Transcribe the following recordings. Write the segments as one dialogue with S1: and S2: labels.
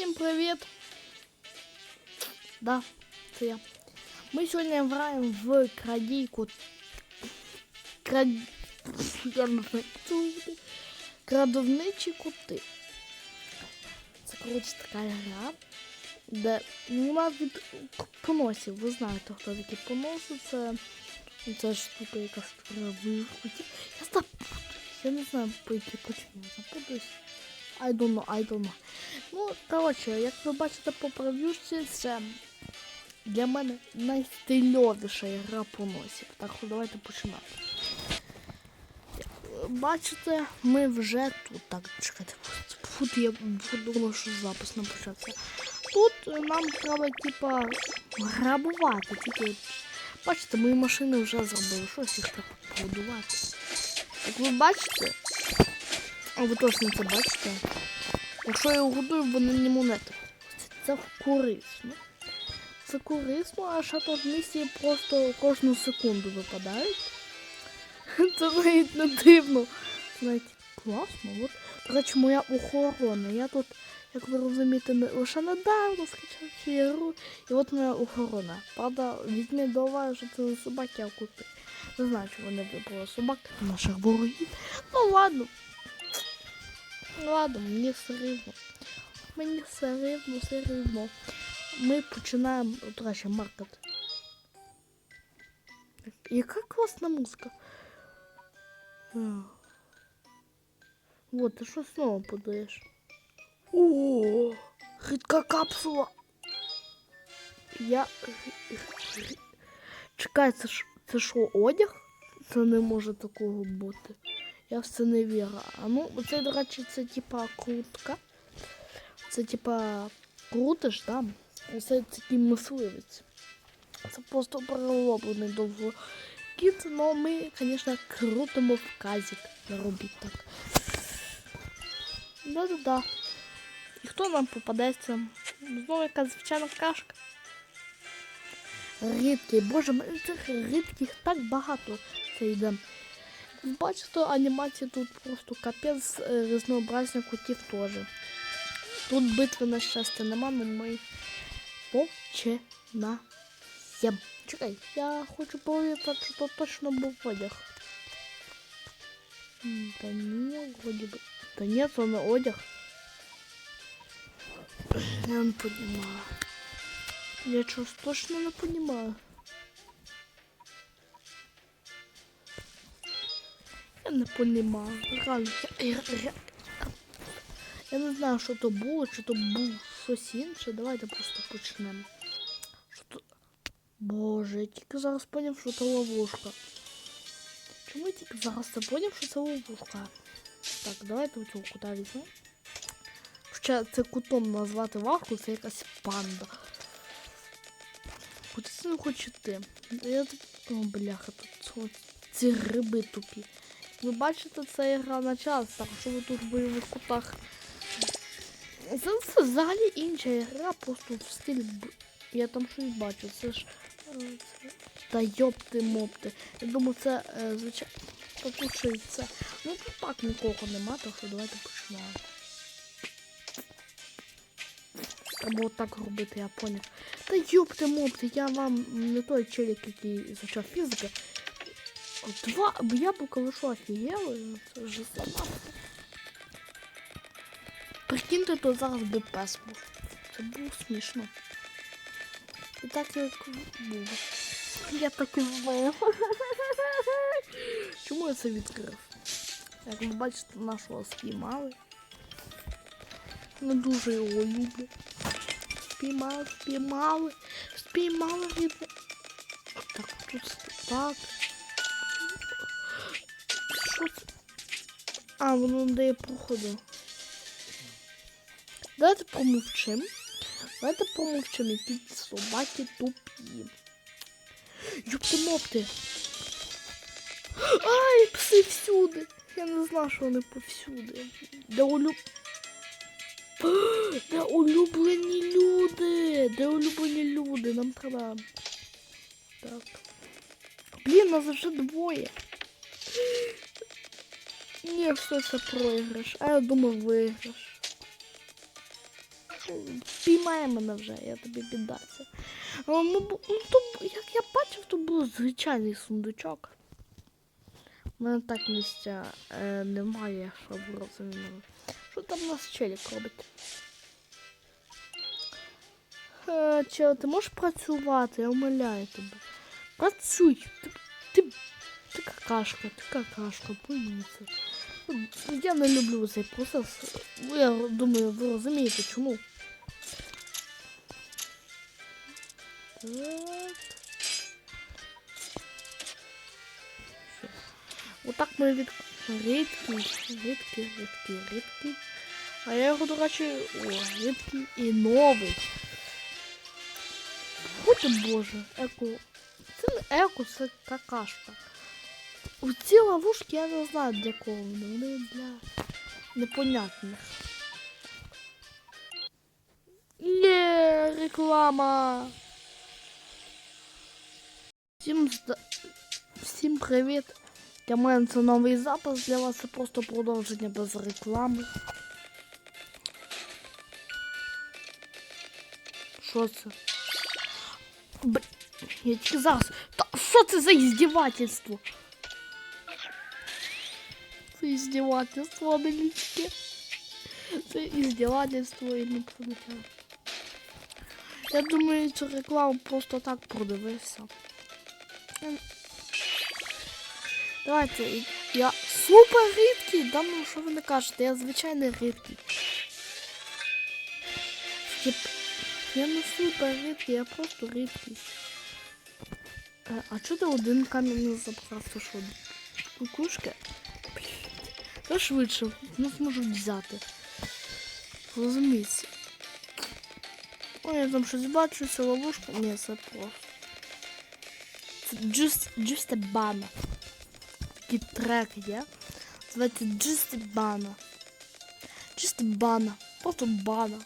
S1: Всім привіт! Да, це я. Ми сьогодні граємо в крадійку. Крад... Крадовничі кути. Це, коротше, така гра, де вона від поносів. Ви знаєте, хто такі поноси. Це, штука, яка вихоті. Я запутаюсь. Я не знаю, по якій причині запутаюсь. I don't know, I don't know. Ну, коротше, як ви бачите по прев'юшці, це для мене найстильовіша гра по носі. Так що давайте починати. Бачите, ми вже тут. Так, чекайте. Тут я подумав, що запис не почався. Тут нам треба, типа, грабувати. Тільки, бачите, мої машини вже зробили. Щось їх треба побудувати. Як ви бачите, а ви точно це бачите? Якщо я його годую, вони не монети. Це, це корисно. Це корисно, а тут місії просто кожну секунду випадають. Це навіть не дивно. Навіть класно. От, до речі, моя охорона. Я тут, як ви розумієте, не, лише недавно скачав ігру. І от моя охорона. Правда, візьміть до уваги, що це не собаки, а кути. Не знаю, чи вони вибрали собак наших ворогів. Ну ладно. Ну ладно, мені все рівно. Мені все рівно, все рівно. Ми починаємо, речі, маркет. Яка класна музика. Вот, ти що знову подаєш? О, рідка капсула. Я. Чекай, це ж одяг? Це не може такого бути. Я в це не вірю. А ну, це, до речі, це типа крутка. Це типа крутиш, да? Це такий мисливець. Це просто перероблений довго кіт, але ми, звісно, крутимо в казік. Робіть так. Да-да-да. І хто нам попадеться? Знову якась звичайна кашка. Рідкий, боже, цих рідких так багато це йде. Бачите, анімації тут просто капець е, різнообразних кутів теж. Тут битви на щастя нема, але ми починаємо. Чекай, я хочу повірити, що тут точно був одяг. Та ні, вроді би. Та ні, це не одяг. Я не понимаю. Я щось точно не понимаю. Не понимаю. Реально, я, я, я, я не знаю, що то було, чи то був щось інше. Давайте просто почнемо. Що то... Боже, я тільки зараз поняв, що це ловушка. Чому я тільки зараз це поняв, що це ловушка? Так, давайте цього кута візьмемо. Хоча це кутом назвати важко, це якась панда. Куди це не хоче йти? Я. О, бляха, тут ці риби тупі. Ви бачите, це гра на час, так що ви тут в бойових кутах. Це, це взагалі інша гра, просто в стиль. Я там щось бачу, це ж. е, Це... Та йопти мопти. Я думаю, це е, звичайно. Це. Ну тут так нікого нема, так що давайте починаємо. Треба отак робити, я поняв. Та йопти мопти, я вам не той челік, який звучав фізики. Два яблука ви що офігели? Це вже сама. Прикиньте, то зараз би пес був. Це було смішно. Так як було. Я так і знаю. Чому я це відкрив? Як ви бачите, нашого спіймали. Не дуже його люблю. Спіймали, спіймали, спіймали рибу. Так, тут так. А, воно не дає проходу. Давайте помовчим. Давайте помовчим, які собаки тупі. Юпти мопти. Ай, пси всюди. Я не знав, що вони повсюди. Де улюб... Де улюблені люди? Де улюблені люди? Нам треба. Так. Блін, нас вже двоє. Ні, все це проіграш. А я думав виграш. Піймай мене вже, я тобі піддався. Ну, ну, як я бачив, то був звичайний сундучок. У мене так місця е, немає, щоб розуміли. Що там у нас челік робить? Е, чел, ти можеш працювати, я умоляю тебе. Працюй. Ти, ти, ти какашка, ти какашка, пойми. Я не люблю цей процес. Ну, Я думаю, ви розумієте, чому. Так. Отак ми від рідкий, рідкий, рідкий, рідкий. А я його, до речі, о, рідкий і новий. Будь боже, еко. Це не еко, це какашка. У ці ловушки я не знаю для кого вони. Вони для непонятних. Не, реклама. Всім. Всім привіт. Для мене це новий запис, для вас це просто продовження без реклами. Що це? Б... Я тільки зараз. Та що це за іздівательство? Це іздівательство, Аделічки. Це іздівательство і не пролетіло. Я думаю, цю рекламу просто так продивився. Давайте, я супер рідкий. Да ну що ви не кажете, я звичайний рідкий. Тип, я не супер рідкий, я просто рідкий. Е, а чого ти один камінь не забрав? То що? Кукушка? Та швидше, нас можуть взяти. Розуміється. Ой, я там щось бачу, це ловушка. Ні, це просто. Це just, just a banner. Такий трек є. Називається Just a banner. Just a banner. Просто бана.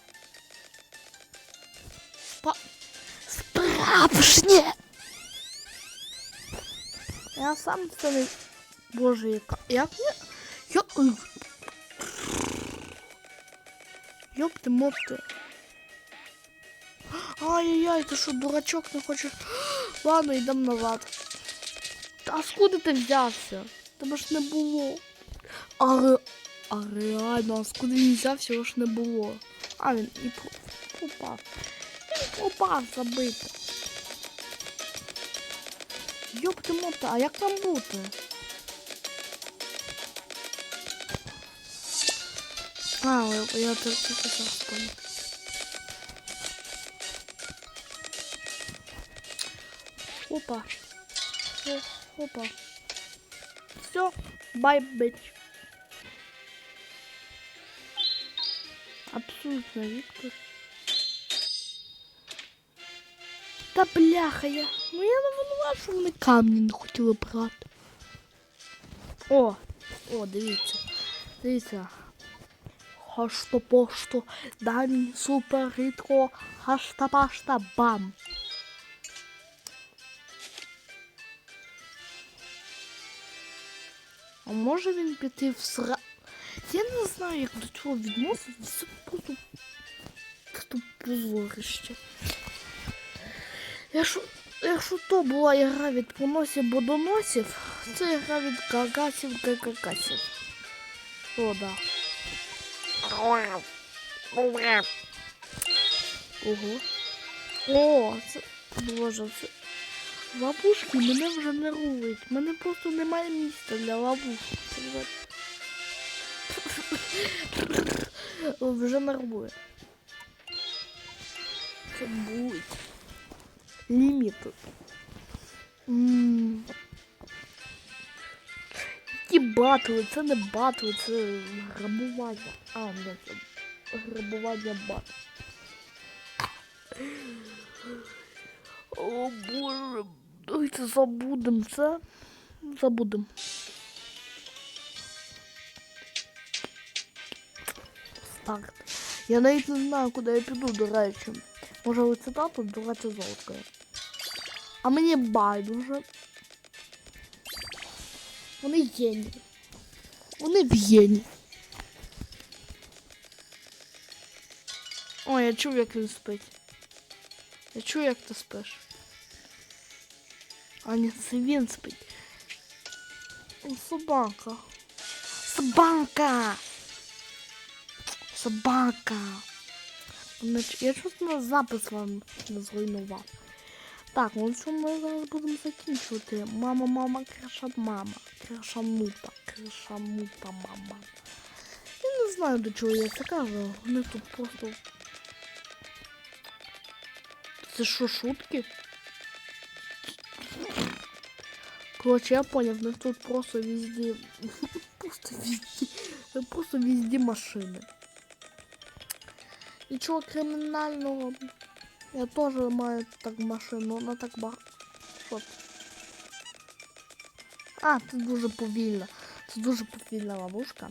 S1: Спа... Справжнє! Я сам це не... Боже, яка... Як я... Я... Ой. Ёпти мопти. Ай-яй-яй, ти що, дурачок не хочеш? Ладно, йдемо назад. Та скуди ти взявся? Тебе ж не було. А, ре... а реально, а скуди він взявся, його ж не було. А, він і пропав. Він пропав забити. Йопти мопти, а як там бути? А, я, я только сейчас понял. Опа. О, опа. Все, бай, бич. Абсолютно, Віктор. Та бляха я. Ну я не винуват, що вони камні не хотіли брати. О, о, дивіться. Дивіться. Хашто пошто, дай супер рідко, хашта пашта бам. А може він піти в сра... Я не знаю, як до цього відноситися. Просто, просто позорище. Якщо, якщо то була ігра від поносів до доносів, це гра від гагасів до гагасів. О, да. Ого. О, це. Боже, це. Ловушки мене вже нервують. У мене просто немає місця для. Це вже- нервує. Це будь. Ліміт. Які батли, це не батли, це грабування. А, не, це грабування бат. О боже, давайте забудем це. Забудем. Старт. Я навіть не знаю, куди я піду, до речі. Може ви цитату, давайте золоткою. А мені байдуже. Вони єні. Вони в єні. О, я чув, як він спить. Я чув, як ти спиш. А ні, це він спить. О, Собака. Собака! Собака! Я чесно запис вам не зруйнував. Так, ну що ми зараз будемо закінчувати. Мама, мама, криша, мама. Криша мута, криша мута, мама. Я не знаю, до чого я це кажу. Вони тут просто. Це що, шутки? Короче, я понял, них тут просто везде. Просто везде. Просто везде машини. Нічого кримінального. Я теж маю так машину, вона так багато. А, це дуже повільно. Це дуже повільна ловушка.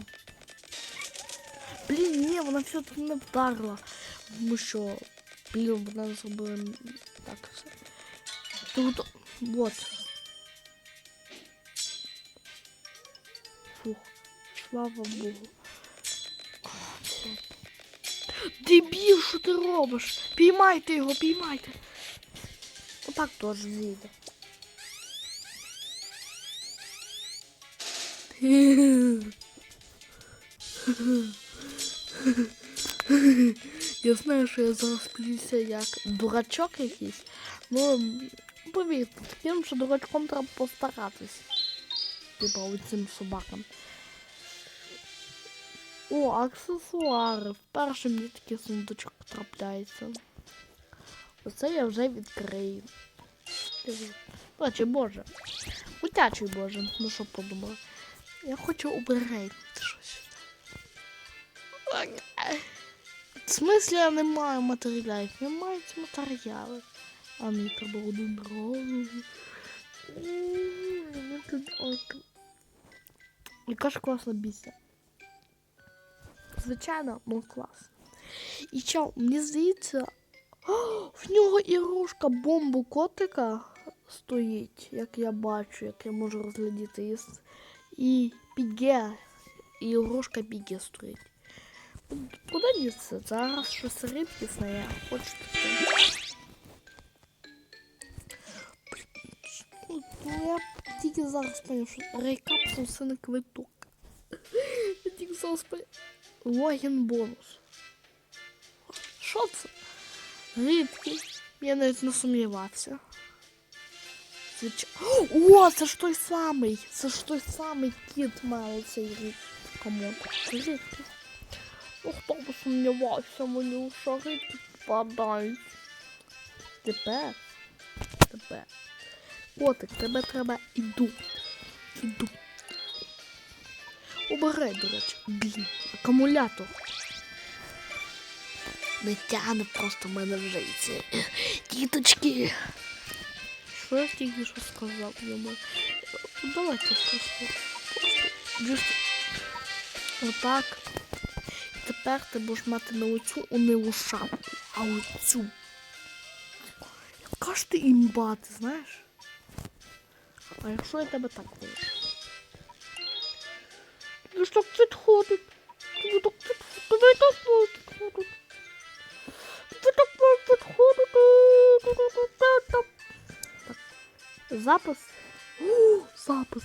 S1: Блін, ні, вона все-таки не вдарила. Тому що, блін, вона зробила так все. Тут, вот. Фух, слава Богу. Дебіл, що ти робиш? Піймайте його, піймайте. Отак теж зійде. Я знаю, що я зараз плюся як дурачок якийсь. Ну, повірте, таким, що дурачком треба постаратись. Типа оцим собакам. О, аксесуари. Вперше мені такий сундучок трапляється. Оце я вже відкрию. Бачи, боже. Утячий боже. Ну що подумала? Я хочу оберегти щось. В смислі я не маю матеріалів? Я маю ці матеріали. А мені треба один дрон. Яка ж класна біся. Звичайно, ну клас. І що, мені здається, О, в нього ігрушка бомбу котика стоїть, як я бачу, як я можу розглядіти. І, с- і підге, і ігрушка підге стоїть. Куди діться? Зараз щось рідкісне, я хочу таке. Ну, Я тільки зараз поняв, що рейкапсул це не квиток. Я тільки зараз поняв. Логін бонус. Що це? Рідкий. Я навіть не сумнівався. Звичайно. О, це ж той самий. Це ж той самий кіт має цей. Кому? Рідкий. Ну хто б сумнівався, мені у шарики попадають. Тепер. Тепер. Котик, тебе треба іду. Іду. Обирай, до речі. Блін, акумулятор. Не тягне просто в мене вже і ці діточки. Що я тільки що сказав йому? Давайте просто. Просто. Отак. Тепер ти будеш мати не оцю унилу шапку, а оцю. Яка ж ти імба, ти знаєш? А якщо я тебе так вийду? Ти ж так підходить. Тобі так підходить. Тобі так підходить. Тобі так підходить. Так. Запис. Запис.